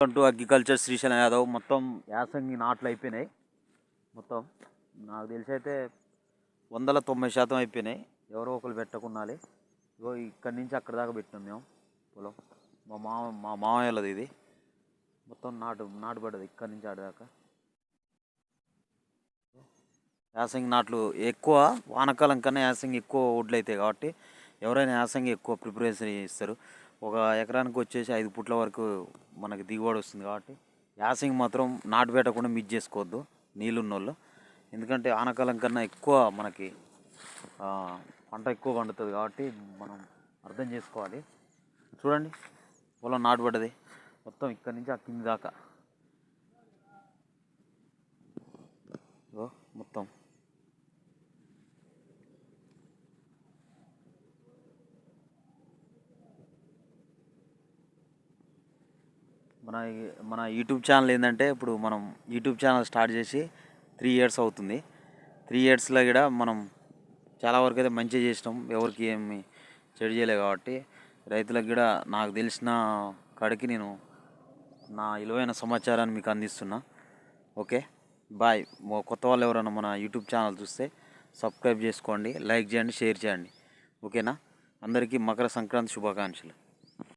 To agriculture Srisailam Yadav మొత్తం యాసంగి నాట్లు అయిపోయినాయి. మొత్తం నాకు తెలిసి అయితే వందల తొంభై శాతం అయిపోయినాయి. ఎవరో ఒకరు పెట్టకున్నాలి ఇగో ఇక్కడి నుంచి అక్కడ దాకా పెట్టినాం మేము పొలం. మా మామ మా మామయ్యలది ఇది. మొత్తం నాటు నాటుబడ్డది ఇక్కడి నుంచి ఆడదాకా యాసంగి నాట్లు ఎక్కువ వానకాలం కన్నా యాసంగి ఎక్కువ వడ్లు అవుతాయి కాబట్టి ఎవరైనా యాసంగి ఎక్కువ ప్రిపరేషన్ ఇస్తారు ఒక ఎకరానికి వచ్చేసి ఐదు పుట్ల వరకు మనకి దిగుబడి వస్తుంది కాబట్టి యాసంగి మాత్రం నాటు పెట్టకుండా మిస్ చేసుకోవద్దు నీళ్ళున్నోళ్ళు. ఎందుకంటే ఆనకాలం కన్నా ఎక్కువ మనకి పంట ఎక్కువ పండుతుంది కాబట్టి మనం అర్థం చేసుకోవాలి. చూడండి పొలం నాటుబడ్డది మొత్తం ఇక్కడి నుంచి ఆ కింది దాకా ఇగో మొత్తం మన మన యూట్యూబ్ ఛానల్ ఏంటంటే ఇప్పుడు మనం యూట్యూబ్ ఛానల్ స్టార్ట్ చేసి త్రీ ఇయర్స్ అవుతుంది. త్రీ ఇయర్స్లో కూడా మనం చాలా వరకు అయితే మంచిగా చేసినాం. ఎవరికి ఏమి చెడు చేయలేదు కాబట్టి రైతులకు కూడా నాకు తెలిసిన కాడికి నేను నా విలువైన సమాచారాన్ని మీకు అందిస్తున్నా. ఓకే? బాయ్. కొత్త వాళ్ళు ఎవరైనా మన యూట్యూబ్ ఛానల్ చూస్తే సబ్స్క్రైబ్ చేసుకోండి లైక్ చేయండి షేర్ చేయండి. ఓకేనా? అందరికీ మకర సంక్రాంతి శుభాకాంక్షలు.